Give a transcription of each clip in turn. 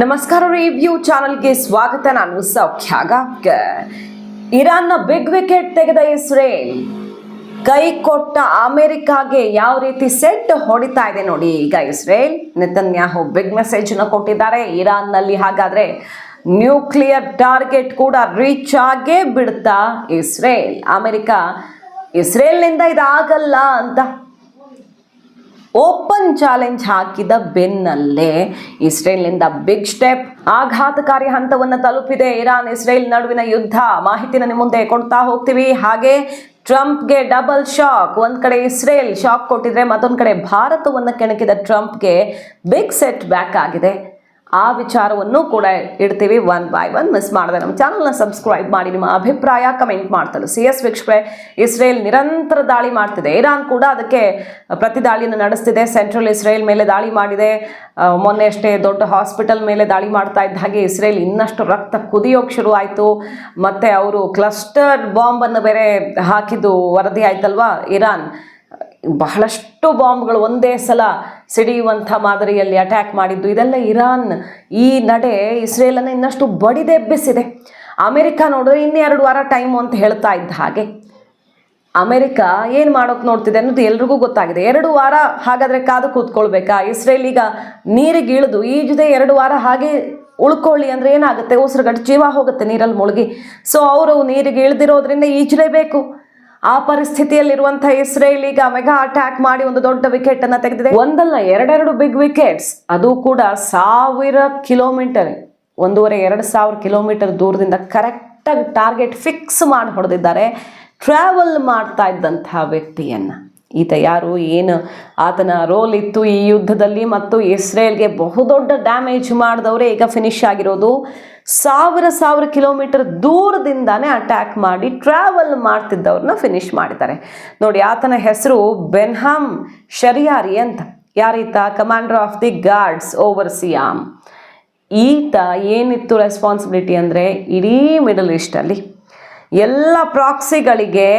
ನಮಸ್ಕಾರ ರಿವ್ಯೂ ಚಾನಲ್ಗೆ ಸ್ವಾಗತ. ನಾನು ಸೌಖ್ಯ ಇರಾನ್ನ ಬಿಗ್ ವಿಕೆಟ್ ತೆಗೆದ ಇಸ್ರೇಲ್. ಕೈ ಕೊಟ್ಟ ಅಮೆರಿಕಾಗೆ ಯಾವ ರೀತಿ ಸೆಟ್ ಹೊಡಿತಾ ಇದೆ ನೋಡಿ ಈಗ ಇಸ್ರೇಲ್. ನೆತನ್ಯಾಹು ಬಿಗ್ ಮೆಸೇಜ್ನ ಕೊಟ್ಟಿದ್ದಾರೆ. ಇರಾನ್ನಲ್ಲಿ ಹಾಗಾದ್ರೆ ನ್ಯೂಕ್ಲಿಯರ್ ಟಾರ್ಗೆಟ್ ಕೂಡ ರೀಚ್ ಆಗೇ ಬಿಡ್ತಾ ಇಸ್ರೇಲ್. ಅಮೆರಿಕ ಇಸ್ರೇಲ್ನಿಂದ ಇದಾಗಲ್ಲ ಅಂತ ಓಪನ್ ಚಾಲೆಂಜ್ ಹಾಕಿದ ಬೆನ್ನಲ್ಲೇ ಇಸ್ರೇಲ್ನಿಂದ ಬಿಗ್ ಸ್ಟೆಪ್ ಆಘಾತಕಾರಿ ಹಂತವನ್ನು ತಲುಪಿದೆ. ಇರಾನ್, ಇಸ್ರೇಲ್ ನಡುವಿನ ಯುದ್ಧ ಮಾಹಿತಿನ ನಿಮ್ಮ ಮುಂದೆ ಕೊಡ್ತಾ ಹೋಗ್ತೀವಿ. ಹಾಗೆ ಟ್ರಂಪ್ಗೆ ಡಬಲ್ ಶಾಕ್. ಒಂದ್ ಕಡೆ ಇಸ್ರೇಲ್ ಶಾಕ್ ಕೊಟ್ಟಿದ್ರೆ ಮತ್ತೊಂದ್ ಕಡೆ ಭಾರತವನ್ನು ಕೆಣಕಿದ ಟ್ರಂಪ್ಗೆ ಬಿಗ್ ಸೆಟ್ ಬ್ಯಾಕ್ ಆಗಿದೆ. ಆ ವಿಚಾರವನ್ನು ಕೂಡ ಇಡ್ತೀವಿ. ಒನ್ ಬೈ ಒನ್ ಮಿಸ್ ಮಾಡದೆ ನಮ್ಮ ಚಾನಲ್ನ ಸಬ್ಸ್ಕ್ರೈಬ್ ಮಾಡಿ, ನಿಮ್ಮ ಅಭಿಪ್ರಾಯ ಕಮೆಂಟ್ ಮಾಡ್ತಾರೆ ಸಿ ಎಸ್ ವೀಕ್ಷಕರೇ, ಇಸ್ರೇಲ್ ನಿರಂತರ ದಾಳಿ ಮಾಡ್ತಿದೆ. ಇರಾನ್ ಕೂಡ ಅದಕ್ಕೆ ಪ್ರತಿ ದಾಳಿಯನ್ನು ನಡೆಸ್ತಿದೆ. ಸೆಂಟ್ರಲ್ ಇಸ್ರೇಲ್ ಮೇಲೆ ದಾಳಿ ಮಾಡಿದೆ. ಮೊನ್ನೆ ಅಷ್ಟೇ ದೊಡ್ಡ ಹಾಸ್ಪಿಟಲ್ ಮೇಲೆ ದಾಳಿ ಮಾಡ್ತಾ ಇದ್ದ ಹಾಗೆ ಇಸ್ರೇಲ್ ಇನ್ನಷ್ಟು ರಕ್ತ ಕುದಿಯೋಕೆ ಶುರು ಆಯಿತು. ಮತ್ತು ಅವರು ಕ್ಲಸ್ಟರ್ ಬಾಂಬನ್ನು ಬೇರೆ ಹಾಕಿದ್ದು ವರದಿ ಆಯ್ತಲ್ವಾ? ಇರಾನ್. ಬಹಳಷ್ಟು ಬಾಂಬ್ಗಳು ಒಂದೇ ಸಲ ಸಿಡಿಯುವಂಥ ಮಾದರಿಯಲ್ಲಿ ಅಟ್ಯಾಕ್ ಮಾಡಿದ್ದು. ಇದೆಲ್ಲ ಇರಾನ್ ಈ ನಡೆ ಇಸ್ರೇಲನ್ನು ಇನ್ನಷ್ಟು ಬಡಿದೆಬ್ಬಿಸಿದೆ. ಅಮೆರಿಕ ನೋಡಿದ್ರೆ ಇನ್ನೆರಡು ವಾರ ಟೈಮು ಅಂತ ಹೇಳ್ತಾ ಇದ್ದ ಹಾಗೆ. ಅಮೆರಿಕ ಏನು ಮಾಡೋಕೆ ನೋಡ್ತಿದೆ ಅನ್ನೋದು ಎಲ್ರಿಗೂ ಗೊತ್ತಾಗಿದೆ. ಎರಡು ವಾರ ಹಾಗಾದರೆ ಕಾದು ಕೂತ್ಕೊಳ್ಬೇಕಾ? ಇಸ್ರೇಲ್ ಈಗ ನೀರಿಗೆ ಇಳಿದು ಈಜದೆ ಎರಡು ವಾರ ಹಾಗೆ ಉಳ್ಕೊಳ್ಳಿ ಅಂದರೆ ಏನಾಗುತ್ತೆ? ಉಸಿರುಗಟ್ಟು ಜೀವ ಹೋಗುತ್ತೆ ನೀರಲ್ಲಿ ಮುಳುಗಿ. ಸೊ ಅವರು ನೀರಿಗೆ ಇಳಿದಿರೋದ್ರಿಂದ ಈಜಲೇಬೇಕು. ಆ ಪರಿಸ್ಥಿತಿಯಲ್ಲಿರುವಂಥ ಇಸ್ರೇಲ್ ಈಗ ಮೆಗಾ ಅಟ್ಯಾಕ್ ಮಾಡಿ ಒಂದು ದೊಡ್ಡ ವಿಕೆಟ್ ಅನ್ನ ತೆಗೆದಿದೆ. ಒಂದಲ್ಲ, ಎರಡೆರಡು ಬಿಗ್ ವಿಕೆಟ್ಸ್ ಅದು ಕೂಡ ಸಾವಿರ ಕಿಲೋಮೀಟರ್, ಒಂದೂವರೆ, ಎರಡು ಸಾವಿರ ಕಿಲೋಮೀಟರ್ ದೂರದಿಂದ ಕರೆಕ್ಟಾಗಿ ಟಾರ್ಗೆಟ್ ಫಿಕ್ಸ್ ಮಾಡಿ ಹೊಡೆದಿದ್ದಾರೆ ಟ್ರಾವೆಲ್ ಮಾಡ್ತಾ ಇದ್ದಂತಹ ವ್ಯಕ್ತಿಯನ್ನ. ಈತ ಯಾರು, ಏನು? ಆತನ ರೋಲ್ ಇತ್ತು ಈ ಯುದ್ಧದಲ್ಲಿ ಮತ್ತು ಇಸ್ರೇಲ್ಗೆ ಬಹುದೊಡ್ಡ ಡ್ಯಾಮೇಜ್ ಮಾಡಿದವರೇ ಈಗ ಫಿನಿಶ್ ಆಗಿರೋದು. ಸಾವಿರ ಸಾವಿರ ಕಿಲೋಮೀಟರ್ ದೂರದಿಂದಾನೇ ಅಟ್ಯಾಕ್ ಮಾಡಿ ಟ್ರಾವೆಲ್ ಮಾಡ್ತಿದ್ದವ್ರನ್ನ ಫಿನಿಶ್ ಮಾಡಿದ್ದಾರೆ. ನೋಡಿ, ಆತನ ಹೆಸರು ಬೆನ್ಹಾಮ್ ಶರಿಯಾರಿ ಅಂತ. ಯಾರೀತ? Commander of the guards over Siam ಈತ ಏನಿತ್ತು ರೆಸ್ಪಾನ್ಸಿಬಿಲಿಟಿ ಅಂದರೆ ಇಡೀ ಮಿಡಲ್ ಈಸ್ಟಲ್ಲಿ ಎಲ್ಲ ಪ್ರಾಕ್ಸಿಗಳಿಗೆ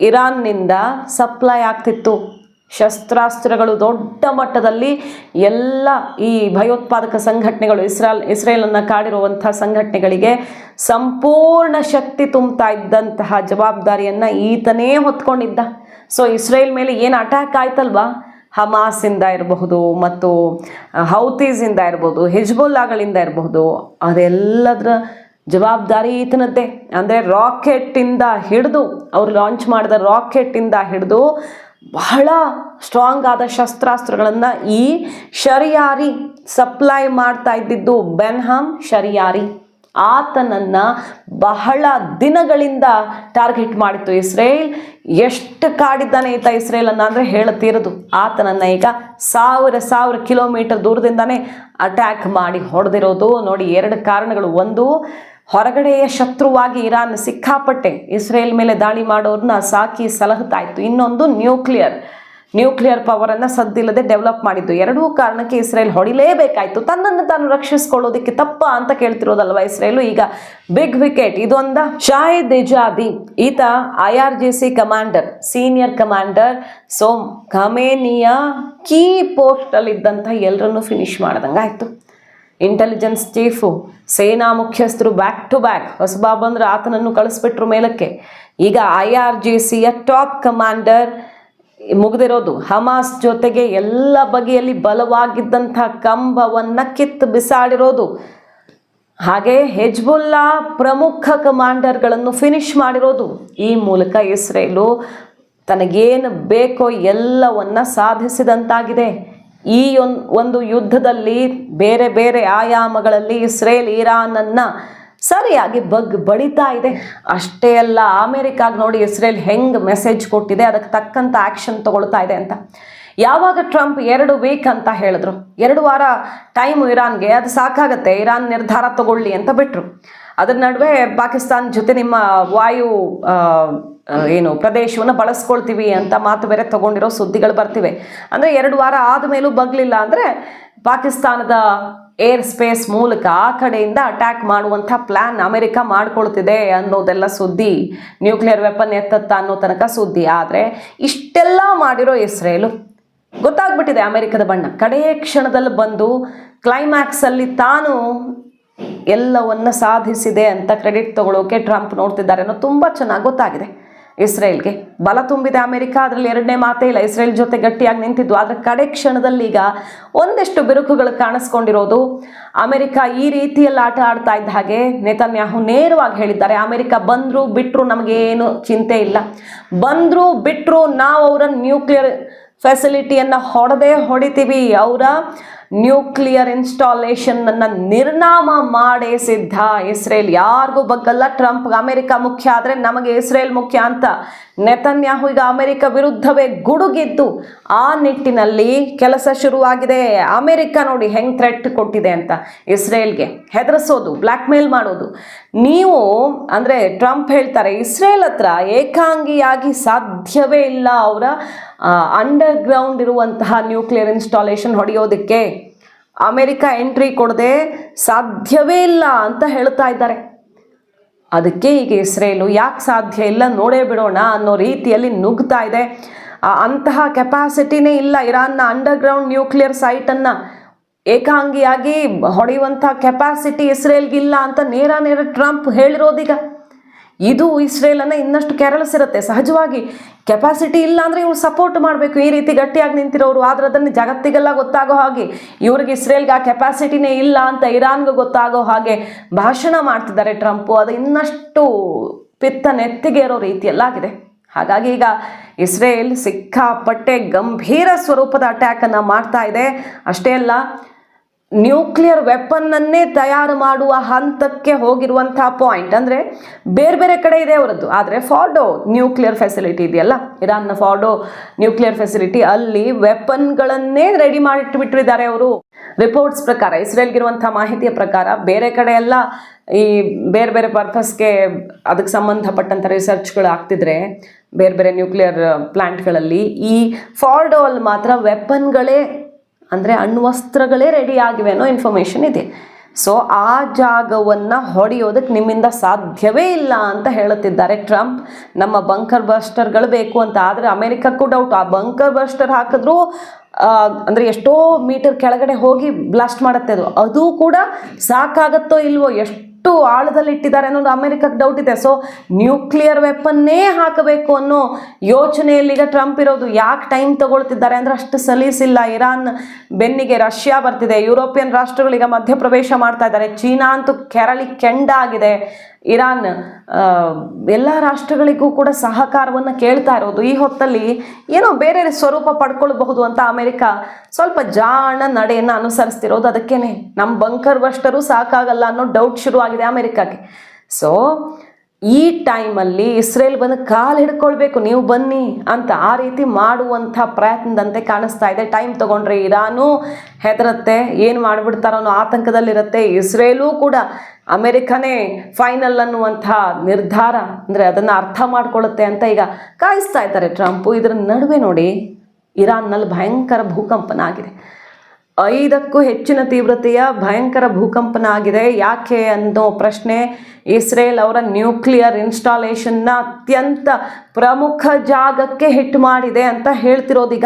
ಇರಾನ್ನಿಂದ ಸಪ್ಲೈ ಆಗ್ತಿತ್ತು. ಶಸ್ತ್ರಾಸ್ತ್ರಗಳು ದೊಡ್ಡ ಮಟ್ಟದಲ್ಲಿ ಎಲ್ಲ ಈ ಭಯೋತ್ಪಾದಕ ಸಂಘಟನೆಗಳು ಇಸ್ರಾಲ್, ಇಸ್ರೇಲನ್ನು ಕಾಡಿರುವಂಥ ಸಂಘಟನೆಗಳಿಗೆ ಸಂಪೂರ್ಣ ಶಕ್ತಿ ತುಂಬ್ತಾ ಇದ್ದಂತಹ ಜವಾಬ್ದಾರಿಯನ್ನು ಈತನೇ ಹೊತ್ಕೊಂಡಿದ್ದ. ಸೊ ಇಸ್ರೇಲ್ ಮೇಲೆ ಏನು ಅಟ್ಯಾಕ್ ಆಯ್ತಲ್ವಾ? ಹಮಾಸಿಂದ ಇರಬಹುದು ಮತ್ತು ಹೌತೀಸಿಂದ ಇರಬಹುದು, ಹಿಜ್ಬುಲ್ಲಾಗಳಿಂದ ಇರಬಹುದು, ಅದೆಲ್ಲದರ ಜವಾಬ್ದಾರಿ ಈತನದ್ದೇ. ಅಂದರೆ ರಾಕೆಟಿಂದ ಹಿಡಿದು, ಅವ್ರು ಲಾಂಚ್ ಮಾಡಿದ ರಾಕೆಟ್ಟಿಂದ ಹಿಡಿದು ಬಹಳ ಸ್ಟ್ರಾಂಗ್ ಆದ ಶಸ್ತ್ರಾಸ್ತ್ರಗಳನ್ನು ಈ ಶರಿಯಾರಿ ಸಪ್ಲೈ ಮಾಡ್ತಾ ಇದ್ದಿದ್ದು ಬೆನ್ಹಾಮ್ ಶರಿಯಾರಿ. ಆತನನ್ನು ಬಹಳ ದಿನಗಳಿಂದ ಟಾರ್ಗೆಟ್ ಮಾಡಿತ್ತು ಇಸ್ರೇಲ್. ಎಷ್ಟು ಕಾಡಿದ್ದಾನೆ ಈತ ಇಸ್ರೇಲನ್ನು ಅಂದರೆ ಹೇಳುತ್ತಿರೋದು ಆತನನ್ನು ಈಗ ಸಾವಿರ ಸಾವಿರ ಕಿಲೋಮೀಟರ್ ದೂರದಿಂದನೇ ಅಟ್ಯಾಕ್ ಮಾಡಿ ಹೊಡೆದಿರೋದು. ನೋಡಿ, ಎರಡು ಕಾರಣಗಳು. ಒಂದು ಹೊರಗಡೆಯ ಶತ್ರುವಾಗಿ ಇರಾನ್ ಸಿಕ್ಕಾಪಟ್ಟೆ ಇಸ್ರೇಲ್ ಮೇಲೆ ದಾಳಿ ಮಾಡೋರನ್ನ ಸಾಕಿ ಸಲಹುತ್ತಾ ಇತ್ತು ಇನ್ನೊಂದು ನ್ಯೂಕ್ಲಿಯರ್. ನ್ಯೂಕ್ಲಿಯರ್ ಪವರನ್ನು ಸದ್ದಿಲ್ಲದೆ ಡೆವಲಪ್ ಮಾಡಿದ್ದು. ಎರಡೂ ಕಾರಣಕ್ಕೆ ಇಸ್ರೇಲ್ ಹೊಡಿಲೇಬೇಕಾಯ್ತು. ತನ್ನನ್ನು ತಾನು ರಕ್ಷಿಸ್ಕೊಳ್ಳೋದಕ್ಕೆ ತಪ್ಪ ಅಂತ ಕೇಳ್ತಿರೋದಲ್ವ ಇಸ್ರೇಲು? ಈಗ ಬಿಗ್ ವಿಕೆಟ್. ಇದೊಂದ ಶಾಹಿದ್ ಇಜಾದಿ ಈತ I R G C commander, senior commander Som ಖಮೇನಿಯ ಕೀ ಪೋಸ್ಟಲ್ಲಿ ಇದ್ದಂತ ಎಲ್ಲರನ್ನೂ ಫಿನಿಶ್ ಮಾಡ್ದಂಗೆ ಇಂಟೆಲಿಜೆನ್ಸ್ ಚೀಫು ಸೇನಾ ಮುಖ್ಯಸ್ಥರು ಬ್ಯಾಕ್ ಟು ಬ್ಯಾಕ್ ಹೊಸಬಾ ಬಂದ್ರೆ ಆತನನ್ನು ಕಳಿಸ್ಬಿಟ್ರು ಮೇಲಕ್ಕೆ. ಈಗ ಐ ಆರ್ ಜಿ ಸಿಯ ಟಾಪ್ ಕಮಾಂಡರ್ ಮುಗಿದಿರೋದು. ಹಮಾಸ್ ಜೊತೆಗೆ ಎಲ್ಲ ಬಗೆಯಲ್ಲಿ ಬಲವಾಗಿದ್ದಂಥ ಕಂಬವನ್ನು ಕಿತ್ತು ಬಿಸಾಡಿರೋದು. ಹಾಗೆ ಹೆಜ್ಬುಲ್ಲಾ ಪ್ರಮುಖ ಕಮಾಂಡರ್ಗಳನ್ನು ಫಿನಿಶ್ ಮಾಡಿರೋದು. ಈ ಮೂಲಕ ಇಸ್ರೇಲು ತನಗೇನು ಬೇಕೋ ಎಲ್ಲವನ್ನ ಸಾಧಿಸಿದಂತಾಗಿದೆ. ಈ ಒಂದು ಯುದ್ಧದಲ್ಲಿ ಬೇರೆ ಬೇರೆ ಆಯಾಮಗಳಲ್ಲಿ ಇಸ್ರೇಲ್ ಇರಾನನ್ನು ಸರಿಯಾಗಿ ಬಗ್ ಬಡಿತಾ ಇದೆ. ಅಷ್ಟೇ ಅಲ್ಲ, ಅಮೆರಿಕಾಗ ನೋಡಿ ಇಸ್ರೇಲ್ ಹೆಂಗ್ ಮೆಸೇಜ್ ಕೊಟ್ಟಿದೆ, ಅದಕ್ಕೆ ತಕ್ಕಂತ ಆಕ್ಷನ್ ತಗೊಳ್ತಾ ಇದೆ ಅಂತ. ಯಾವಾಗ ಟ್ರಂಪ್ ಎರಡು ವೀಕ್ ಅಂತ ಹೇಳಿದ್ರು, ಎರಡು ವಾರ ಟೈಮ್ ಇರಾನ್ಗೆ, ಅದು ಸಾಕಾಗತ್ತೆ, ಇರಾನ್ ನಿರ್ಧಾರ ತಗೊಳ್ಳಿ ಅಂತ ಬಿಟ್ರು. ಅದ್ರ ನಡುವೆ ಪಾಕಿಸ್ತಾನ ಜೊತೆ ನಿಮ್ಮ ವಾಯು ಏನು ಪ್ರದೇಶವನ್ನು ಬಳಸ್ಕೊಳ್ತೀವಿ ಅಂತ ಮಾತು ಬೇರೆ ತಗೊಂಡಿರೋ ಸುದ್ದಿಗಳು ಬರ್ತಿವೆ. ಅಂದರೆ ಎರಡು ವಾರ ಆದಮೇಲೂ ಬಗ್ಲಿಲ್ಲ ಅಂದರೆ ಪಾಕಿಸ್ತಾನದ ಏರ್ ಸ್ಪೇಸ್ ಮೂಲಕ ಆ ಕಡೆಯಿಂದ ಅಟ್ಯಾಕ್ ಮಾಡುವಂಥ ಪ್ಲ್ಯಾನ್ ಅಮೆರಿಕ ಮಾಡ್ಕೊಳ್ತಿದೆ ಅನ್ನೋದೆಲ್ಲ ಸುದ್ದಿ, ನ್ಯೂಕ್ಲಿಯರ್ ವೆಪನ್ ಎತ್ತತ್ತ ಅನ್ನೋ ತನಕ ಸುದ್ದಿ. ಆದರೆ ಇಷ್ಟೆಲ್ಲ ಮಾಡಿರೋ ಇಸ್ರೇಲು, ಗೊತ್ತಾಗ್ಬಿಟ್ಟಿದೆ ಅಮೆರಿಕದ ಬಣ್ಣ. ಕಡೆಯ ಕ್ಷಣದಲ್ಲಿ ಬಂದು ಕ್ಲೈಮ್ಯಾಕ್ಸಲ್ಲಿ ತಾನು ಎಲ್ಲವನ್ನ ಸಾಧಿಸಿದೆ ಅಂತ ಕ್ರೆಡಿಟ್ ತಗೊಳ್ಳೋಕೆ ಟ್ರಂಪ್ ನೋಡ್ತಿದ್ದಾರೆ ಅನ್ನೋ ತುಂಬ ಚೆನ್ನಾಗಿ ಗೊತ್ತಾಗಿದೆ. ಇಸ್ರೇಲ್ಗೆ ಬಲ ತುಂಬಿದೆ ಅಮೆರಿಕ, ಅದರಲ್ಲಿ ಎರಡನೇ ಮಾತೇ ಇಲ್ಲ. ಇಸ್ರೇಲ್ ಜೊತೆ ಗಟ್ಟಿಯಾಗಿ ನಿಂತಿದ್ದು ಆದರೆ ಕಡೆ ಕ್ಷಣದಲ್ಲಿ ಈಗ ಒಂದಷ್ಟು ಬಿರುಕುಗಳು ಕಾಣಿಸ್ಕೊಂಡಿರೋದು ಅಮೆರಿಕ ಈ ರೀತಿಯಲ್ಲಿ ಆಟ ಆಡ್ತಾ ಇದ್ದ ಹಾಗೆ ನೇತನ್ಯಾಹು ನೇರವಾಗಿ ಹೇಳಿದ್ದಾರೆ. ಅಮೆರಿಕ ಬಂದರೂ ಬಿಟ್ಟರು ನಮಗೇನು ಚಿಂತೆ ಇಲ್ಲ. ಬಂದರೂ ಬಿಟ್ಟರು ನಾವು ಅವರ ನ್ಯೂಕ್ಲಿಯರ್ ಫೆಸಿಲಿಟಿಯನ್ನು ಹೊಡೆದೇ ಹೊಡಿತೀವಿ. ಅವರ ನ್ಯೂಕ್ಲಿಯರ್ ಇನ್ಸ್ಟಾಲೇಷನ್ ಅನ್ನ ನಿರ್ನಾಮ ಮಾಡೇ ಸಿದ್ಧ. ಇಸ್ರೇಲ್ ಯಾರಿಗೂ ಬಗ್ಗಲ್ಲ. ಟ್ರಂಪ್ ಅಮೆರಿಕ ಮುಖ್ಯ ಆದರೆ ನಮಗೆ ಇಸ್ರೇಲ್ ಮುಖ್ಯ ಅಂತ. ನೆತನ್ಯಾಹು ಈಗ ಅಮೆರಿಕ ವಿರುದ್ಧವೇ ಗುಡುಗಿದ್ದು. ಆ ನಿಟ್ಟಿನಲ್ಲಿ ಕೆಲಸ ಶುರುವಾಗಿದೆ. ಅಮೆರಿಕ ನೋಡಿ ಹೆಂಗ್ ಥ್ರೆಟ್ ಕೊಟ್ಟಿದೆ ಅಂತ ಇಸ್ರೇಲ್ಗೆ. ಹೆದರಿಸೋದು ಬ್ಲ್ಯಾಕ್ ಮೇಲ್ ಮಾಡೋದು. ನೀವು ಅಂದರೆ ಟ್ರಂಪ್ ಹೇಳ್ತಾರೆ, ಇಸ್ರೇಲ್ ಹತ್ರ ಏಕಾಂಗಿಯಾಗಿ ಸಾಧ್ಯವೇ ಇಲ್ಲ ಅವರ ಅಂಡರ್ ಗ್ರೌಂಡ್ ಇರುವಂತಹ ನ್ಯೂಕ್ಲಿಯರ್ ಇನ್ಸ್ಟಾಲೇಷನ್ ಹೊಡೆಯೋದಕ್ಕೆ. ಅಮೆರಿಕ ಎಂಟ್ರಿ ಕೊಡದೆ ಸಾಧ್ಯವೇ ಇಲ್ಲ ಅಂತ ಹೇಳ್ತಾ ಇದ್ದಾರೆ. ಅದಕ್ಕೆ ಈಗ ಇಸ್ರೇಲು ಯಾಕೆ ಸಾಧ್ಯ ಇಲ್ಲ ನೋಡೇ ಬಿಡೋಣ ಅನ್ನೋ ರೀತಿಯಲ್ಲಿ ನುಗ್ತಾ ಇದೆ. ಅಂತಹ ಕೆಪಾಸಿಟಿನೇ ಇಲ್ಲ ಇರಾನ್ನ ಅಂಡರ್ಗ್ರೌಂಡ್ ನ್ಯೂಕ್ಲಿಯರ್ ಸೈಟನ್ನು ಏಕಾಂಗಿಯಾಗಿ ಹೊಡೆಯುವಂಥ ಕೆಪಾಸಿಟಿ ಇಸ್ರೇಲ್ಗಿಲ್ಲ ಅಂತ ನೇರ ನೇರ ಟ್ರಂಪ್ ಹೇಳಿರೋದೀಗ. ಇದು ಇಸ್ರೇಲನ್ನು ಇನ್ನಷ್ಟು ಕೆರಳಿಸಿರುತ್ತೆ. ಸಹಜವಾಗಿ ಕೆಪಾಸಿಟಿ ಇಲ್ಲ ಅಂದರೆ ಇವ್ರು ಸಪೋರ್ಟ್ ಮಾಡಬೇಕು. ಈ ರೀತಿ ಗಟ್ಟಿಯಾಗಿ ನಿಂತಿರೋರು ಆದ್ರೆ ಅದನ್ನು ಜಗತ್ತಿಗೆಲ್ಲ ಗೊತ್ತಾಗೋ ಹಾಗೆ ಇವ್ರಿಗೆ ಇಸ್ರೇಲ್ಗೆ ಆ ಕೆಪಾಸಿಟಿನೇ ಇಲ್ಲ ಅಂತ ಇರಾನ್ಗೆ ಗೊತ್ತಾಗೋ ಹಾಗೆ ಭಾಷಣ ಮಾಡ್ತಿದ್ದಾರೆ ಟ್ರಂಪು. ಅದು ಇನ್ನಷ್ಟು ಪಿತ್ತ ನೆತ್ತಿಗೇರೋ ರೀತಿಯಲ್ಲಾಗಿದೆ ಹಾಗಾಗಿ ಈಗ ಇಸ್ರೇಲ್ ಸಿಕ್ಕಾಪಟ್ಟೆ ಗಂಭೀರ ಸ್ವರೂಪದ ಅಟ್ಯಾಕನ್ನು ಮಾಡ್ತಾ ಇದೆ. ಅಷ್ಟೇ ಅಲ್ಲ ನ್ಯೂಕ್ಲಿಯರ್ ವೆಪನ್ನನ್ನೇ ತಯಾರು ಮಾಡುವ ಹಂತಕ್ಕೆ ಹೋಗಿರುವಂತಹ ಪಾಯಿಂಟ್ ಅಂದರೆ ಬೇರೆ ಬೇರೆ ಕಡೆ ಇದೆ ಅವರದ್ದು. ಆದರೆ ಫಾರ್ಡೋ ನ್ಯೂಕ್ಲಿಯರ್ ಫೆಸಿಲಿಟಿ ಇದೆಯಲ್ಲ? ಇರಾನ್ನ ಫಾರ್ಡೋ ನ್ಯೂಕ್ಲಿಯರ್ ಫೆಸಿಲಿಟಿ ಅಲ್ಲಿ ವೆಪನ್ಗಳನ್ನೇ ರೆಡಿ ಮಾಡಿಟ್ಬಿಟ್ಟಿದ್ದಾರೆ ಅವರು. ರಿಪೋರ್ಟ್ಸ್ ಪ್ರಕಾರ ಇಸ್ರೇಲ್ಗಿರುವಂಥ ಮಾಹಿತಿಯ ಪ್ರಕಾರ ಬೇರೆ ಕಡೆ ಎಲ್ಲ ಈ ಬೇರೆ ಬೇರೆ ಪರ್ಪಸ್ಗೆ ಅದಕ್ಕೆ ಸಂಬಂಧಪಟ್ಟಂಥ ರಿಸರ್ಚ್ಗಳು ಆಗ್ತಿದ್ರೆ ಬೇರೆ ಬೇರೆ ನ್ಯೂಕ್ಲಿಯರ್ ಪ್ಲ್ಯಾಂಟ್ಗಳಲ್ಲಿ ಈ ಫಾರ್ಡೋ ಅಲ್ಲಿ ಮಾತ್ರ ವೆಪನ್ಗಳೇ ಅಂದರೆ ಅಣ್ವಸ್ತ್ರಗಳೇ ರೆಡಿ ಆಗಿವೆ ಅನ್ನೋ ಇನ್ಫಾರ್ಮೇಷನ್ ಇದೆ. ಸೊ ಆ ಜಾಗವನ್ನು ಹೊಡೆಯೋದಕ್ಕೆ ನಿಮ್ಮಿಂದ ಸಾಧ್ಯವೇ ಇಲ್ಲ ಅಂತ ಹೇಳುತ್ತಿದ್ದಾರೆ ಟ್ರಂಪ್. ನಮ್ಮ ಬಂಕರ್ ಬಸ್ಟರ್ಗಳು ಬೇಕು ಅಂತ, ಆದರೆ ಅಮೆರಿಕಕ್ಕೂ ಡೌಟ್ ಆ ಬಂಕರ್ ಬಸ್ಟರ್ ಹಾಕಿದ್ರೂ ಅಂದರೆ ಎಷ್ಟೋ ಮೀಟರ್ ಕೆಳಗಡೆ ಹೋಗಿ ಬ್ಲಾಸ್ಟ್ ಮಾಡುತ್ತೆ ಅದು. ಅದು ಕೂಡ ಸಾಕಾಗತ್ತೋ ಇಲ್ವೋ, ಎಷ್ಟು ಆಳದಲ್ಲಿ ಇಟ್ಟಿದ್ದಾರೆ ಅನ್ನೋದು ಅಮೆರಿಕಕ್ಕೆ ಡೌಟ್ ಇದೆ. ಸೊ ನ್ಯೂಕ್ಲಿಯರ್ ವೆಪನ್ನೇ ಹಾಕಬೇಕು ಅನ್ನೋ ಯೋಚನೆಯಲ್ಲಿ ಈಗ ಟ್ರಂಪ್ ಇರೋದು. ಯಾಕೆ ಟೈಮ್ ತಗೊಳ್ತಿದ್ದಾರೆ ಅಂದರೆ ಅಷ್ಟು ಸಲೀಸಿಲ್ಲ. ಇರಾನ್ ಬೆನ್ನಿಗೆ ರಷ್ಯಾ ಬರ್ತಿದೆ. ಯುರೋಪಿಯನ್ ರಾಷ್ಟ್ರಗಳೀಗ ಮಧ್ಯಪ್ರವೇಶ ಮಾಡ್ತಾ ಇದ್ದಾರೆ. ಚೀನಾ ಅಂತೂ ಕೆರಳಿ ಕೆಂಡಾಗಿದೆ. ಇರಾನ್ ಎಲ್ಲ ರಾಷ್ಟ್ರಗಳಿಗೂ ಕೂಡ ಸಹಕಾರವನ್ನು ಕೇಳ್ತಾ ಇರೋದು. ಈ ಹೊತ್ತಲ್ಲಿ ಏನೋ ಬೇರೆ ಸ್ವರೂಪ ಪಡ್ಕೊಳ್ಬಹುದು ಅಂತ ಅಮೆರಿಕ ಸ್ವಲ್ಪ ಜಾಣ ನಡೆಯನ್ನು ಅನುಸರಿಸ್ತಿರೋದು. ಅದಕ್ಕೇನೆ ನಮ್ಮ ಬಂಕರ್ ಬಸ್ಟರು ಸಾಕಾಗಲ್ಲ ಅನ್ನೋ ಡೌಟ್ ಶುರುವಾಗಿದೆ ಅಮೆರಿಕಕ್ಕೆ. ಸೊ ಈ ಟೈಮಲ್ಲಿ ಇಸ್ರೇಲ್ ಬಂದು ಕಾಲು ಹಿಡ್ಕೊಳ್ಬೇಕು, ನೀವು ಬನ್ನಿ ಅಂತ ಆ ರೀತಿ ಮಾಡುವಂಥ ಪ್ರಯತ್ನದಂತೆ ಕಾಣಿಸ್ತಾ ಇದೆ. ಟೈಮ್ ತೊಗೊಂಡ್ರೆ ಇರಾನು ಹೆದರುತ್ತೆ, ಏನು ಮಾಡಿಬಿಡ್ತಾರೋ ಅನ್ನೋ ಆತಂಕದಲ್ಲಿರುತ್ತೆ. ಇಸ್ರೇಲೂ ಕೂಡ ಅಮೆರಿಕನೇ ಫೈನಲ್ ಅನ್ನುವಂಥ ನಿರ್ಧಾರ, ಅಂದರೆ ಅದನ್ನು ಅರ್ಥ ಮಾಡ್ಕೊಳ್ಳುತ್ತೆ ಅಂತ ಈಗ ಕಾಯಿಸ್ತಾ ಇದ್ದಾರೆ ಟ್ರಂಪು. ಇದರ ನಡುವೆ ನೋಡಿ ಇರಾನ್ನಲ್ಲಿ ಭಯಂಕರ ಭೂಕಂಪನ ಆಗಿದೆ. ಐದಕ್ಕೂ ಹೆಚ್ಚಿನ ತೀವ್ರತೆಯ ಭಯಂಕರ ಭೂಕಂಪನ ಆಗಿದೆ. ಯಾಕೆ ಅನ್ನೋ ಪ್ರಶ್ನೆ ಇಸ್ರೇಲ್ ಅವರ ನ್ಯೂಕ್ಲಿಯರ್ ಇನ್ಸ್ಟಾಲೇಷನ್ನ ಅತ್ಯಂತ ಪ್ರಮುಖ ಜಾಗಕ್ಕೆ ಹಿಟ್ ಮಾಡಿದೆ ಅಂತ ಹೇಳ್ತಿರೋದೀಗ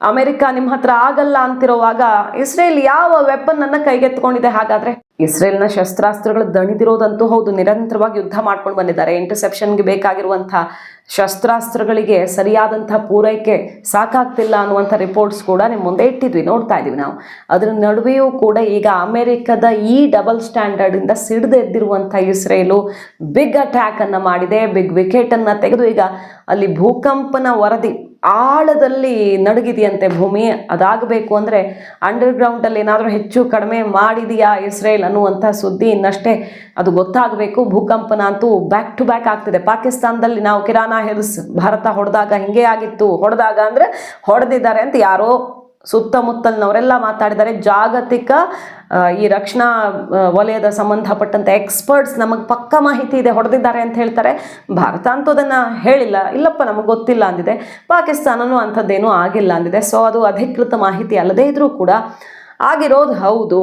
ಅಮೆರಿಕ ನಿಮ್ಮ ಹತ್ರ ಆಗಲ್ಲ ಅಂತಿರುವಾಗ ಇಸ್ರೇಲ್ ಯಾವ ವೆಪನ್ ಅನ್ನ ಕೈಗೆತ್ಕೊಂಡಿದೆ ಹಾಗಾದ್ರೆ? ಇಸ್ರೇಲ್ನ ಶಸ್ತ್ರಾಸ್ತ್ರಗಳು ದಣಿದಿರೋದಂತೂ ಹೌದು, ನಿರಂತರವಾಗಿ ಯುದ್ಧ ಮಾಡ್ಕೊಂಡು ಬಂದಿದ್ದಾರೆ. ಇಂಟರ್ಸೆಪ್ಷನ್ಗೆ ಬೇಕಾಗಿರುವಂತಹ ಶಸ್ತ್ರಾಸ್ತ್ರಗಳಿಗೆ ಸರಿಯಾದಂತಹ ಪೂರೈಕೆ ಸಾಕಾಗ್ತಿಲ್ಲ ಅನ್ನುವಂಥ ರಿಪೋರ್ಟ್ಸ್ ಕೂಡ ನಿಮ್ಮ ಮುಂದೆ ಇಟ್ಟಿದ್ವಿ, ನೋಡ್ತಾ ಇದೀವಿ ನಾವು. ಅದರ ನಡುವೆಯೂ ಕೂಡ ಈಗ ಅಮೆರಿಕದ ಈ ಡಬಲ್ ಸ್ಟ್ಯಾಂಡರ್ಡಿಂದ ಸಿಡಿದು ಎದ್ದಿರುವಂಥ ಇಸ್ರೇಲು ಬಿಗ್ ಅಟ್ಯಾಕ್ ಅನ್ನ ಮಾಡಿದೆ ಬಿಗ್ ವಿಕೆಟ್ ಅನ್ನ ತೆಗೆದು ಈಗ ಅಲ್ಲಿ ಭೂಕಂಪನ ವರದಿ ಆಳದಲ್ಲಿ ನಡುಗಿದೆಯಂತೆ ಭೂಮಿ. ಅದಾಗಬೇಕು ಅಂದರೆ ಅಂಡರ್ಗ್ರೌಂಡಲ್ಲಿ ಏನಾದರೂ ಹೆಚ್ಚು ಕಡಿಮೆ ಮಾಡಿದೆಯಾ ಇಸ್ರೇಲ್ ಅನ್ನುವಂಥ ಸುದ್ದಿ ಇನ್ನಷ್ಟೇ. ಅದು ಗೊತ್ತಾಗಬೇಕು, ಭೂಕಂಪನ ಅಂತೂ ಬ್ಯಾಕ್ ಟು ಬ್ಯಾಕ್ ಆಗ್ತಿದೆ. ಪಾಕಿಸ್ತಾನದಲ್ಲಿ ನಾವು ಕಿರಾನಾ ಹಿಲ್ಸ್, ಭಾರತ ಹೊಡೆದಾಗ ಹಿಂಗೆ ಆಗಿತ್ತು, ಹೊಡೆದಾಗ ಅಂದರೆ ಹೊಡೆದಿದ್ದಾರೆ ಅಂತ ಯಾರೋ ಸುತ್ತಮುತ್ತಲಿನವರೆಲ್ಲ ಮಾತಾಡಿದ್ದಾರೆ. ಜಾಗತಿಕ ಈ ರಕ್ಷಣಾ ವಲಯದ ಸಂಬಂಧಪಟ್ಟಂಥ ಎಕ್ಸ್ಪರ್ಟ್ಸ್ ನಮಗೆ ಪಕ್ಕ ಮಾಹಿತಿ ಇದೆ, ಹೊಡೆದಿದ್ದಾರೆ ಅಂತ ಹೇಳ್ತಾರೆ. ಭಾರತ ಅಂತೂ ಅದನ್ನು ಹೇಳಿಲ್ಲ. ಇಲ್ಲಪ್ಪ, ನಮಗೆ ಗೊತ್ತಿಲ್ಲ ಅಂದಿದೆ. ಪಾಕಿಸ್ತಾನನೂ ಅಂಥದ್ದೇನೂ ಆಗಿಲ್ಲ ಅಂದಿದೆ. ಸೊ ಅದು ಅಧಿಕೃತ ಮಾಹಿತಿ ಅಲ್ಲದೇ ಇದ್ರೂ ಕೂಡ ಆಗಿರೋದು ಹೌದು.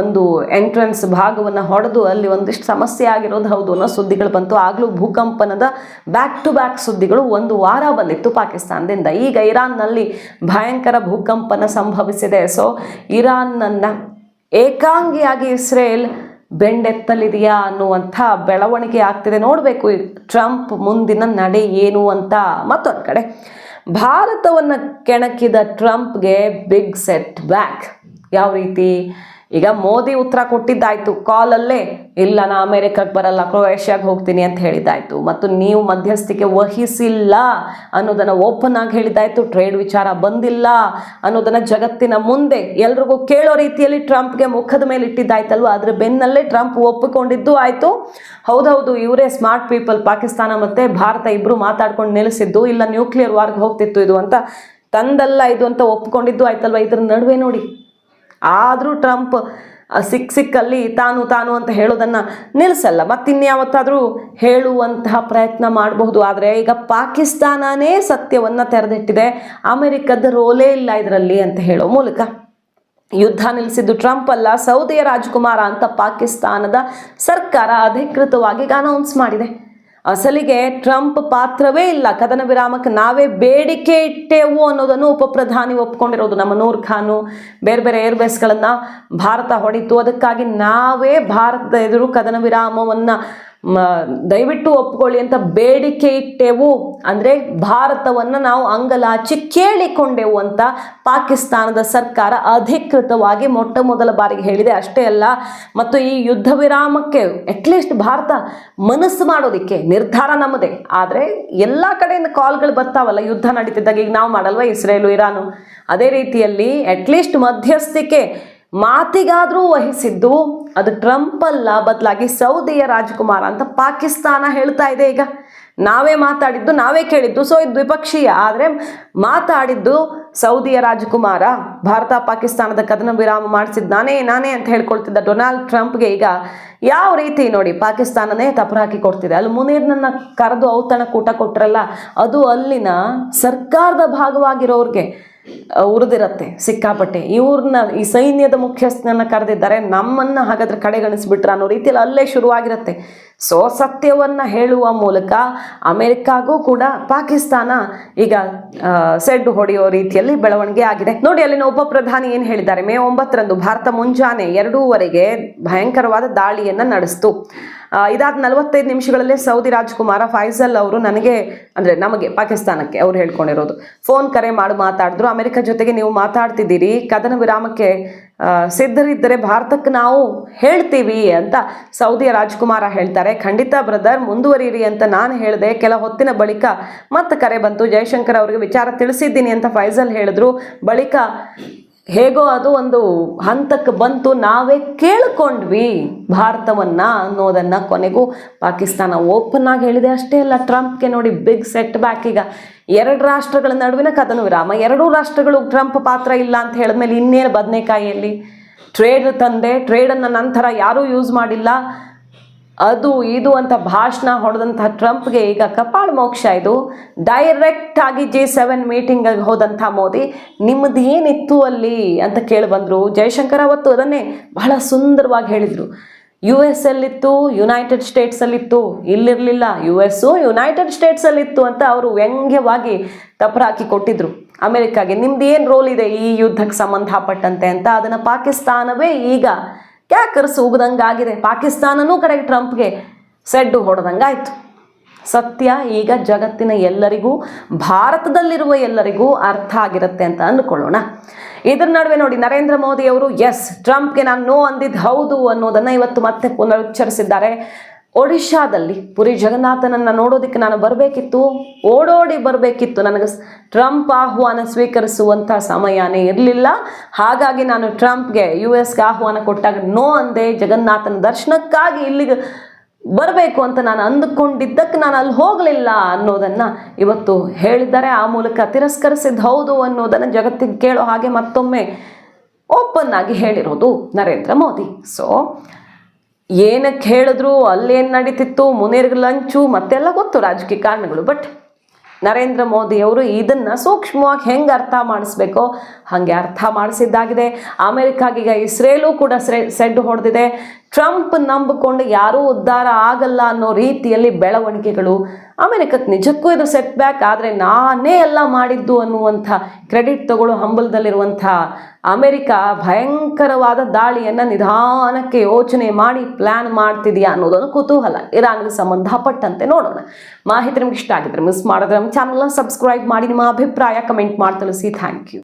ಒಂದು ಎಂಟ್ರೆನ್ಸ್ ಭಾಗವನ್ನು ಹೊಡೆದು ಅಲ್ಲಿ ಒಂದಿಷ್ಟು ಸಮಸ್ಯೆ ಆಗಿರೋದು ಹೌದು. ಅನ್ನೋ ಸುದ್ದಿಗಳು ಬಂತು. ಆಗಲೂ ಭೂಕಂಪನದ ಬ್ಯಾಕ್ ಟು ಬ್ಯಾಕ್ ಸುದ್ದಿಗಳು ಒಂದು ವಾರ ಬಂದಿತ್ತು ಪಾಕಿಸ್ತಾನದಿಂದ. ಈಗ ಇರಾನ್ನಲ್ಲಿ ಭಯಂಕರ ಭೂಕಂಪನ ಸಂಭವಿಸಿದೆ. ಸೊ ಇರಾನ್ನನ್ನು ಏಕಾಂಗಿಯಾಗಿ ಇಸ್ರೇಲ್ ಬೆಂಡೆತ್ತಲಿದೆಯಾ ಅನ್ನುವಂಥ ಬೆಳವಣಿಗೆ ಆಗ್ತಿದೆ. ನೋಡಬೇಕು ಟ್ರಂಪ್ ಮುಂದಿನ ನಡೆ ಏನು ಅಂತ. ಮತ್ತೊಂದು ಕಡೆ, ಭಾರತವನ್ನು ಕೆಣಕಿದ ಟ್ರಂಪ್ಗೆ ಬಿಗ್ ಸೆಟ್ ಬ್ಯಾಕ್ ಯಾವ ರೀತಿ? ಈಗ ಮೋದಿ ಉತ್ತರ ಕೊಟ್ಟಿದ್ದಾಯ್ತು. ಕಾಲಲ್ಲೇ, ಇಲ್ಲ, ನಾ ಅಮೆರಿಕಕ್ಕೆ ಬರಲ್ಲ, ಕ್ರೊಯೇಷ್ಯಾಗೆ ಹೋಗ್ತೀನಿ ಅಂತ ಹೇಳಿದ್ದಾಯ್ತು. ಮತ್ತು ನೀವು ಮಧ್ಯಸ್ಥಿಕೆ ವಹಿಸಿಲ್ಲ ಅನ್ನೋದನ್ನು ಓಪನ್ ಆಗಿ ಹೇಳಿದ್ದಾಯ್ತು. ಟ್ರೇಡ್ ವಿಚಾರ ಬಂದಿಲ್ಲ ಅನ್ನೋದನ್ನ ಜಗತ್ತಿನ ಮುಂದೆ ಎಲ್ರಿಗೂ ಕೇಳೋ ರೀತಿಯಲ್ಲಿ ಟ್ರಂಪ್ಗೆ ಮುಖದ ಮೇಲೆ ಇಟ್ಟಿದ್ದಾಯ್ತಲ್ವ? ಅದ್ರ ಬೆನ್ನಲ್ಲೇ ಟ್ರಂಪ್ ಒಪ್ಪಿಕೊಂಡಿದ್ದು ಆಯ್ತು. ಹೌದೌದು, ಇವರೇ ಸ್ಮಾರ್ಟ್ ಪೀಪಲ್, ಪಾಕಿಸ್ತಾನ ಮತ್ತೆ ಭಾರತ ಇಬ್ರು ಮಾತಾಡ್ಕೊಂಡು ನಿಲ್ಲಿಸಿದ್ದು ಇಲ್ಲ ನ್ಯೂಕ್ಲಿಯರ್ ವಾರ್ಗೆ ಹೋಗ್ತಿತ್ತು ಇದು ಅಂತ ತಂದಲ್ಲ ಇದು ಅಂತ ಒಪ್ಕೊಂಡಿದ್ದು ಆಯ್ತಲ್ವ? ಇದ್ರ ನಡುವೆ ನೋಡಿ. ಆದರೂ ಟ್ರಂಪ್ ಸಿಕ್ಕ ಸಿಕ್ ಸಿಕ್ಕಲ್ಲಿ ತಾನು ತಾನು ಅಂತ ಹೇಳೋದನ್ನು ನಿಲ್ಲಿಸಲ್ಲ ಮತ್ತಿನ್ಯಾವತ್ತಾದರೂ ಹೇಳುವಂತಹ ಪ್ರಯತ್ನ ಮಾಡಬಹುದು. ಆದರೆ ಈಗ ಪಾಕಿಸ್ತಾನನೇ ಸತ್ಯವನ್ನು ತೆರೆದಿಟ್ಟಿದೆ. ಅಮೆರಿಕದ ರೋಲೇ ಇಲ್ಲ ಇದರಲ್ಲಿ ಅಂತ ಹೇಳೋ ಮೂಲಕ. ಯುದ್ಧ ನಿಲ್ಲಿಸಿದ್ದು ಟ್ರಂಪ್ ಅಲ್ಲ, ಸೌದಿಯ ರಾಜಕುಮಾರ ಅಂತ ಪಾಕಿಸ್ತಾನದ ಸರ್ಕಾರ ಅಧಿಕೃತವಾಗಿ ಅನೌನ್ಸ್ ಮಾಡಿದೆ. ಅಸಲಿಗೆ ಟ್ರಂಪ್ ಪಾತ್ರವೇ ಇಲ್ಲ. ಕದನ ವಿರಾಮಕ್ಕೆ ನಾವೇ ಬೇಡಿಕೆ ಇಟ್ಟೆವು ಅನ್ನೋದನ್ನು ಉಪಪ್ರಧಾನಿ ಒಪ್ಕೊಂಡಿರೋದು ನಮ್ಮ ನೂರ್ ಖಾನು. ಬೇರೆ ಬೇರೆ ಏರ್ಬೇಸ್ಗಳನ್ನು ಭಾರತ ಹೊಡಿತು. ಅದಕ್ಕಾಗಿ ನಾವೇ ಭಾರತದ ಎದುರು ಕದನ ವಿರಾಮವನ್ನು ದಯವಿಟ್ಟು ಒಪ್ಕೊಳ್ಳಿ ಅಂತ ಬೇಡಿಕೆ ಇಟ್ಟೆವು. ಅಂದರೆ ಭಾರತವನ್ನು ನಾವು ಅಂಗಲಾಚಿ ಕೇಳಿಕೊಂಡೆವು ಅಂತ ಪಾಕಿಸ್ತಾನದ ಸರ್ಕಾರ ಅಧಿಕೃತವಾಗಿ ಮೊಟ್ಟ ಮೊದಲ ಬಾರಿಗೆ ಹೇಳಿದೆ. ಅಷ್ಟೇ ಅಲ್ಲ, ಮತ್ತು ಈ ಯುದ್ಧ ವಿರಾಮಕ್ಕೆ ಅಟ್ಲೀಸ್ಟ್ ಭಾರತ ಮನಸ್ಸು ಮಾಡೋದಕ್ಕೆ ನಿರ್ಧಾರ ನಮ್ಮದೇ. ಆದರೆ ಎಲ್ಲ ಕಡೆಯಿಂದ ಕಾಲ್ಗಳು ಬರ್ತಾವಲ್ಲ, ಯುದ್ಧ ನಡೀತಿದ್ದಾಗ ಈಗ ನಾವು ಮಾಡಲ್ವ ಇಸ್ರೇಲು, ಇರಾನು? ಅದೇ ರೀತಿಯಲ್ಲಿ ಅಟ್ಲೀಸ್ಟ್ ಮಧ್ಯಸ್ಥಿಕೆ ಮಾತಿಗಾದರೂ ವಹಿಸಿದ್ದು ಅದು ಟ್ರಂಪ್ ಅಲ್ಲ, ಬದಲಾಗಿ ಸೌದಿಯ ರಾಜಕುಮಾರ ಅಂತ ಪಾಕಿಸ್ತಾನ ಹೇಳ್ತಾ ಇದೆ ಈಗ. ನಾವೇ ಮಾತಾಡಿದ್ದು, ನಾವೇ ಕೇಳಿದ್ದು, ಸೊ ಇದು ದ್ವಿಪಕ್ಷೀಯ, ಆದರೆ ಮಾತಾಡಿದ್ದು ಸೌದಿಯ ರಾಜಕುಮಾರ. ಭಾರತ ಪಾಕಿಸ್ತಾನದ ಕದನ ವಿರಾಮ ಮಾಡಿಸಿದ್ದು ನಾನೇ ನಾನೇ ಅಂತ ಹೇಳ್ಕೊಳ್ತಿದ್ದ ಡೊನಾಲ್ಡ್ ಟ್ರಂಪ್ಗೆ ಈಗ ಯಾವ ರೀತಿ ನೋಡಿ ಪಾಕಿಸ್ತಾನನೇ ತಪ್ಪು ಹಾಕಿ ಕೊಡ್ತಿದೆ. ಅಲ್ಲಿ ಮುನೀರ್ನನ್ನ ಕರೆದು ಔತಣ ಕೂಟ ಕೊಟ್ರಲ್ಲ, ಅದು ಅಲ್ಲಿನ ಸರ್ಕಾರದ ಭಾಗವಾಗಿರೋರ್ಗೆ ಉರಿದಿರತ್ತೆ, ಸಿಕ್ಕಾಪಟ್ಟೆ. ಇವ್ರನ್ನ ಈ ಸೈನ್ಯದ ಮುಖ್ಯಸ್ಥನನ್ನ ಕರೆದಿದ್ದಾರೆ, ನಮ್ಮನ್ನ ಹಾಗಾದ್ರೆ ಕಡೆಗಣಿಸ್ಬಿಟ್ರೆ ಅನ್ನೋ ರೀತಿಯಲ್ಲಿ ಅಲ್ಲೇ ಶುರುವಾಗಿರುತ್ತೆ. ಸೊ, ಸತ್ಯವನ್ನ ಹೇಳುವ ಮೂಲಕ ಅಮೆರಿಕಾಗೂ ಕೂಡ ಪಾಕಿಸ್ತಾನ ಈಗ ಸೆಡ್ ಹೊಡೆಯೋ ರೀತಿಯಲ್ಲಿ ಬೆಳವಣಿಗೆ ಆಗಿದೆ. ನೋಡಿ, ಅಲ್ಲಿನ ಉಪ ಪ್ರಧಾನಿ ಏನು ಹೇಳಿದ್ದಾರೆ? ಮೇ ಒಂಬತ್ತರಂದು ಭಾರತ ಮುಂಜಾನೆ ಎರಡೂವರೆಗೆ ಭಯಂಕರವಾದ ದಾಳಿಯನ್ನು ನಡೆಸ್ತು. ಇದಾದ ನಲವತ್ತೈದು ನಿಮಿಷಗಳಲ್ಲೇ ಸೌದಿ ರಾಜ್ಕುಮಾರ ಫೈಸಲ್ ಅವರು ನನಗೆ, ಅಂದರೆ ನಮಗೆ, ಪಾಕಿಸ್ತಾನಕ್ಕೆ ಅವ್ರು ಹೇಳ್ಕೊಂಡಿರೋದು. ಫೋನ್ ಕರೆ ಮಾಡಿ ಮಾತಾಡಿದ್ರು. ಅಮೆರಿಕ ಜೊತೆಗೆ ನೀವು ಮಾತಾಡ್ತಿದ್ದೀರಿ. ಕದನ ವಿರಾಮಕ್ಕೆ ಸಿದ್ಧರಿದ್ದರೆ ಭಾರತಕ್ಕೆ ನಾವು ಹೇಳ್ತೀವಿ ಅಂತ ಸೌದಿಯ ರಾಜ್ಕುಮಾರ ಹೇಳ್ತಾರೆ. ಖಂಡಿತ ಬ್ರದರ್ ಮುಂದುವರಿಯಿರಿ ಅಂತ ನಾನು ಹೇಳಿದೆ. ಕೆಲ ಹೊತ್ತಿನ ಬಳಿಕ ಮತ್ತೆ ಕರೆ ಬಂತು. ಜಯಶಂಕರ್ ಅವರಿಗೆ ವಿಚಾರ ತಿಳಿಸಿದ್ದೀನಿ ಅಂತ ಫೈಸಲ್ ಹೇಳಿದ್ರು. ಬಳಿಕ ಹೇಗೋ ಅದು ಒಂದು ಹಂತಕ್ಕೆ ಬಂತು, ನಾವೇ ಕೇಳ್ಕೊಂಡ್ವಿ ಭಾರತವನ್ನ ಅನ್ನೋದನ್ನ ಕೊನೆಗೂ. ಪಾಕಿಸ್ತಾನ ಓಪನ್ ಆಗಿ ಹೇಳಿದೆ ಅಷ್ಟೇ ಅಲ್ಲ, ಟ್ರಂಪ್ಗೆ ನೋಡಿ ಬಿಗ್ ಸೆಟ್ ಬ್ಯಾಕ್ ಈಗ ಎರಡು ರಾಷ್ಟ್ರಗಳ ನಡುವಿನ ಕದನ ವಿರಾಮ ಎರಡೂ ರಾಷ್ಟ್ರಗಳು ಟ್ರಂಪ್ ಪಾತ್ರ ಇಲ್ಲ ಅಂತ ಹೇಳಿದ್ಮೇಲೆ ಇನ್ನೇನು ಬದನೆಕಾಯಿಯಲ್ಲಿ? ಟ್ರೇಡ್ ತಂದೆ ಟ್ರೇಡನ್ನು ನಂತರ ಯಾರೂ ಯೂಸ್ ಮಾಡಿಲ್ಲ. ಅದು ಇದು ಅಂತ ಭಾಷಣ ಹೊಡೆದಂತಹ ಟ್ರಂಪ್ಗೆ ಈಗ ಕಪಾಳ ಮೋಕ್ಷ ಇದು. ಡೈರೆಕ್ಟ್ ಆಗಿ ಜಿ ಸೆವೆನ್ ಮೀಟಿಂಗ್ ಹೋದಂಥ ಮೋದಿ ನಿಮ್ಮದು ಏನಿತ್ತು ಅಲ್ಲಿ? ಅಂತ ಕೇಳಿ ಬಂದರು. ಜಯಶಂಕರ್ ಅವತ್ತು ಅದನ್ನೇ ಬಹಳ ಸುಂದರವಾಗಿ ಹೇಳಿದರು. ಯು ಎಸ್ ಅಲ್ಲಿತ್ತು ಯುನೈಟೆಡ್ ಸ್ಟೇಟ್ಸಲ್ಲಿತ್ತು ಇಲ್ಲಿರಲಿಲ್ಲ. ಯು ಎಸ್ಸು ಯುನೈಟೆಡ್ ಸ್ಟೇಟ್ಸಲ್ಲಿತ್ತು ಅಂತ ಅವರು ವ್ಯಂಗ್ಯವಾಗಿ ತಪ್ಪರ ಹಾಕಿ ಕೊಟ್ಟಿದ್ರು. ಅಮೆರಿಕಾಗೆ, ನಿಮ್ದು ಏನು ರೋಲ್ ಇದೆ ಈ ಯುದ್ಧಕ್ಕೆ ಸಂಬಂಧಪಟ್ಟಂತೆ? ಅಂತ. ಅದನ್ನು ಪಾಕಿಸ್ತಾನವೇ ಈಗ ಕ್ಯಾಕರ್ಸ್ ಉಗ್ದಂಗಾಗಿದೆ? ಪಾಕಿಸ್ತಾನನೂ ಕಡೆಗೆ ಟ್ರಂಪ್ಗೆ ಸೆಡ್ಡು ಹೊಡೆದಂಗಾಯಿತು. ಸತ್ಯ ಈಗ ಜಗತ್ತಿನ ಎಲ್ಲರಿಗೂ, ಭಾರತದಲ್ಲಿರುವ ಎಲ್ಲರಿಗೂ ಅರ್ಥ ಆಗಿರುತ್ತೆ ಅಂತ ಅಂದ್ಕೊಳ್ಳೋಣ. ಇದ್ರ ನಡುವೆ ನೋಡಿ, ನರೇಂದ್ರ ಮೋದಿ ಅವರು ಎಸ್, ಟ್ರಂಪ್ಗೆ ನಾನು ನೋ ಅಂದಿದ್ದು ಹೌದು ಅನ್ನೋದನ್ನು ಇವತ್ತು ಮತ್ತೆ ಪುನರುಚ್ಚರಿಸಿದ್ದಾರೆ. ಒಡಿಶಾದಲ್ಲಿ ಪುರಿ ಜಗನ್ನಾಥನನ್ನ ನೋಡೋದಕ್ಕೆ ನಾನು ಬರಬೇಕಿತ್ತು. ಓಡೋಡಿ ಬರಬೇಕಿತ್ತು. ನನಗೆ ಟ್ರಂಪ್ ಆಹ್ವಾನ ಸ್ವೀಕರಿಸುವಂಥ ಸಮಯನೇ ಇರಲಿಲ್ಲ. ಹಾಗಾಗಿ ನಾನು ಟ್ರಂಪ್ಗೆ ಯು ಎಸ್ಗೆ ಆಹ್ವಾನ ಕೊಟ್ಟಾಗ ನೋ ಅಂದೆ ಜಗನ್ನಾಥನ ದರ್ಶನಕ್ಕಾಗಿ ಇಲ್ಲಿಗೆ ಬರಬೇಕು ಅಂತ ನಾನು ಅಂದುಕೊಂಡಿದ್ದಕ್ಕೆ ನಾನು ಅಲ್ಲಿ ಹೋಗಲಿಲ್ಲ ಅನ್ನೋದನ್ನು ಇವತ್ತು ಹೇಳಿದ್ದಾರೆ. ಆ ಮೂಲಕ ತಿರಸ್ಕರಿಸಿದ್ದು ಹೌದು ಅನ್ನೋದನ್ನು ಜಗತ್ತಿಗೆ ಕೇಳೋ ಹಾಗೆ ಮತ್ತೊಮ್ಮೆ ಓಪನ್ ಆಗಿ ಹೇಳಿರೋದು ನರೇಂದ್ರ ಮೋದಿ. ಸೊ ಏನಕ್ಕೆ ಹೇಳಿದ್ರು ಅಲ್ಲೇನು ನಡೀತಿತ್ತು, ಮುನೇರ್ಗೆ ಲಂಚು, ಮತ್ತೆಲ್ಲ ಗೊತ್ತು ರಾಜಕೀಯ ಕಾರಣಗಳು. ಬಟ್ ನರೇಂದ್ರ ಮೋದಿ ಅವರು ಇದನ್ನ ಸೂಕ್ಷ್ಮವಾಗಿ ಹೆಂಗೆ ಅರ್ಥ ಮಾಡಿಸ್ಬೇಕೋ, ಹಾಗೆ ಅರ್ಥ ಮಾಡಿಸಿದ್ದಾಗಿದೆ. ಅಮೆರಿಕಾಗೀಗ ಇಸ್ರೇಲು ಕೂಡ ಸೆಡ್ ಹೊಡೆದಿದೆ. ಟ್ರಂಪ್ ನಂಬಿಕೊಂಡು ಯಾರೂ ಉದ್ಧಾರ ಆಗಲ್ಲ ಅನ್ನೋ ರೀತಿಯಲ್ಲಿ ಬೆಳವಣಿಗೆಗಳು ಅಮೆರಿಕಕ್ಕೆ ನಿಜಕ್ಕೂ ಇದು ಸೆಟ್ ಬ್ಯಾಕ್ ಆದರೆ ನಾನೇ ಎಲ್ಲ ಮಾಡಿದ್ದು ಅನ್ನುವಂಥ ಕ್ರೆಡಿಟ್ ತಗೊಳ್ಳೋ ಹಂಬಲದಲ್ಲಿರುವಂಥ ಅಮೆರಿಕ ಭಯಂಕರವಾದ ದಾಳಿಯನ್ನು ನಿಧಾನಕ್ಕೆ ಯೋಚನೆ ಮಾಡಿ ಪ್ಲ್ಯಾನ್ ಮಾಡ್ತಿದೆಯಾ ಅನ್ನೋದೊಂದು ಕುತೂಹಲ. ಇರಾನ್ಗೆ ಸಂಬಂಧಪಟ್ಟಂತೆ ನೋಡೋಣ. ಮಾಹಿತಿ ನಿಮ್ಗೆ ಇಷ್ಟ ಆಗಿದ್ರೆ ಮಿಸ್ ಮಾಡಿದ್ರೆ ನಮ್ಮ ಚಾನಲ್ನ ಸಬ್ಸ್ಕ್ರೈಬ್ ಮಾಡಿ, ನಿಮ್ಮ ಅಭಿಪ್ರಾಯ ಕಮೆಂಟ್ ಮಾಡಿ, ತಿಳಿಸಿ. Thank you